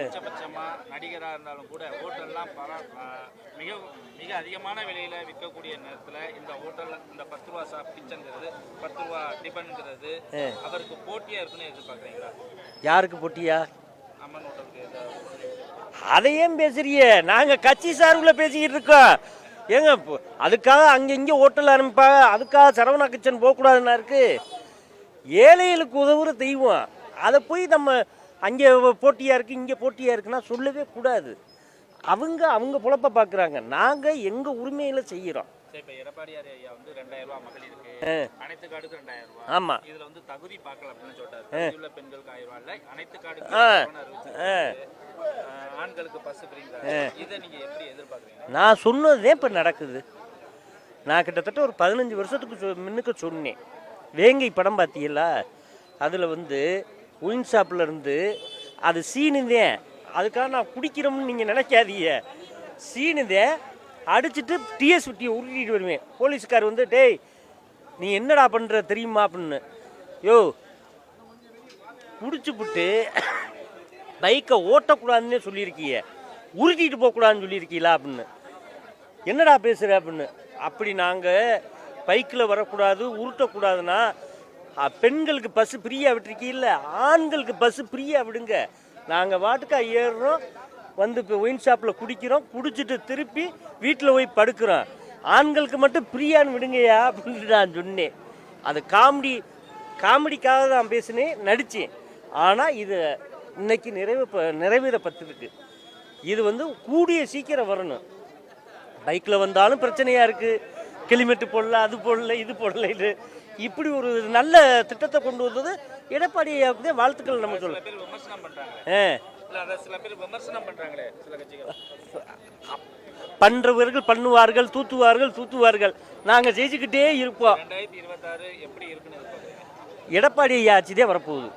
உச்சபட்சமா நடிகரா இருந்தாலும் கூட ஹோட்டல்லாம் பல மிக மிக அதிகமான விலையில விற்கக்கூடிய நேரத்துல இந்த ஹோட்டல் இந்த பத்து ரூபா சா பிச்சைங்கிறது பத்து ரூபா டிபன்ங்கிறது அவருக்கு போட்டியா இருக்குன்னு எதிர்பார்க்குறீங்களா? யாருக்கு போட்டியா? அம்மன் ஹோட்டலுக்கு அதையும் பேசுறியே நாங்க கட்சி சார்பில் பேசிக்கிட்டு இருக்கோம். ஏங்க அதுக்காக அங்க இங்க ஹோட்டல் ஆரம்பிப்பாங்க. அதுக்காக சரவணா கிச்சன் போகக்கூடாதுன்னா இருக்கு. ஏழைகளுக்கு உதவுற தெய்வம். அதை போய் நம்ம அங்கே போட்டியா இருக்கு இங்கே போட்டியா இருக்குன்னா சொல்லவே கூடாது. அவங்க அவங்க பொழப்ப பார்க்குறாங்க நாங்கள் எங்கள் உரிமையில் செய்கிறோம் இப்போ எடப்பாடியார் ஐயா வந்து ரெண்டாயிரம் ரூபாய் மகளிருக்கு. அனைத்து கார்டுக்கு ரெண்டாயிரம் ரூபாய். ஆமாம் இதுல வந்து தகுதி பார்க்கல அப்படின்னு சொல்றாரு. தகுதியுள்ள பெண்களுக்கு ஆயிரம் ரூபாய் இல்ல அனைத்து கார்டுக்கு ஆ. ஆயிரம் ரூபாய் அறிவிச்சிருக்காரு. ஆஹ், ஆண்களுக்கு பஸ் ஃப்ரீங்கிறாரு இதை நீங்க எப்படி எதிர்பார்க்குறீங்க? நான் சொன்னதே இப்போ நடக்குது. நான் கிட்டத்தட்ட ஒரு பதினஞ்சு வருஷத்துக்கு முன்னுக்கு சொன்னேன். வேங்கை படம் பார்த்தீங்களா அதில் வந்து ஒயின் ஷாப்பில் இருந்து அது சீனுதே அதுக்காக நான் குடிக்கிறோம்னு நீங்கள் நினைக்காதீங்க. சீனுதே அடிச்சுட்டு டிஎஸ்பிட்டியை உருட்டிட்டு வருவேன். போலீஸ்கார் வந்து டேய் நீ என்னடா பண்ணுற தெரியுமா? அப்படின்னு. யோ குடிச்சுப்புட்டு பைக்கை ஓட்டக்கூடாதுன்னே சொல்லியிருக்கீங்க. உருட்டிட்டு போகக்கூடாதுன்னு சொல்லியிருக்கீங்களா அப்படின்னு. என்னடா பேசுகிற அப்படின்னு. அப்படி நாங்கள் பைக்கில் வரக்கூடாது உருட்டக்கூடாதுன்னா பெண்களுக்கு பஸ்ஸு ஃப்ரீயாக விட்டுருக்கீல்ல? ஆண்களுக்கு பஸ்ஸு ஃப்ரீயாக விடுங்க. நாங்கள் வாட்டுக்கா ஏறுறோம். வந்து இப்போ ஒயின் ஷாப்பில் குடிக்கிறோம். குடிச்சிட்டு திருப்பி வீட்டில் போய் படுக்கிறோம். ஆண்களுக்கு மட்டும் ஃப்ரீயான்னு விடுங்கய்யா அப்படின்ட்டு நான் சொன்னேன். அது காமெடி காமெடிக்காக தான் பேசினேன் நடித்தேன். ஆனால் இது இன்னைக்கு நிறைவு நிறைவேறப்பட்டிருக்கு. இது வந்து கூடிய சீக்கிரம் வரணும். பைக்கில் வந்தாலும் பிரச்சனையாக இருக்குது கிலோமீட்டர் போடல அது போடல இது போடல இது இப்படி ஒரு நல்ல திட்டத்தை கொண்டு வந்தது. எடப்பாடி வாழ்த்துக்கள் நம்ம சில சொல்லலாம் பேர் விமர்சனம் பண்றாங்க ஆ. இல்ல அத சில பேர் விமர்சனம் பண்றாங்களே சில கட்சிகள். பண்ணுறவர்கள் பண்ணுவார்கள் தூத்துவார்கள் தூத்துவார்கள். நாங்கள் ஜெயிச்சுக்கிட்டே இருப்போம். எடப்பாடி ஐயா ஆட்சி தான் வரப்போகுது.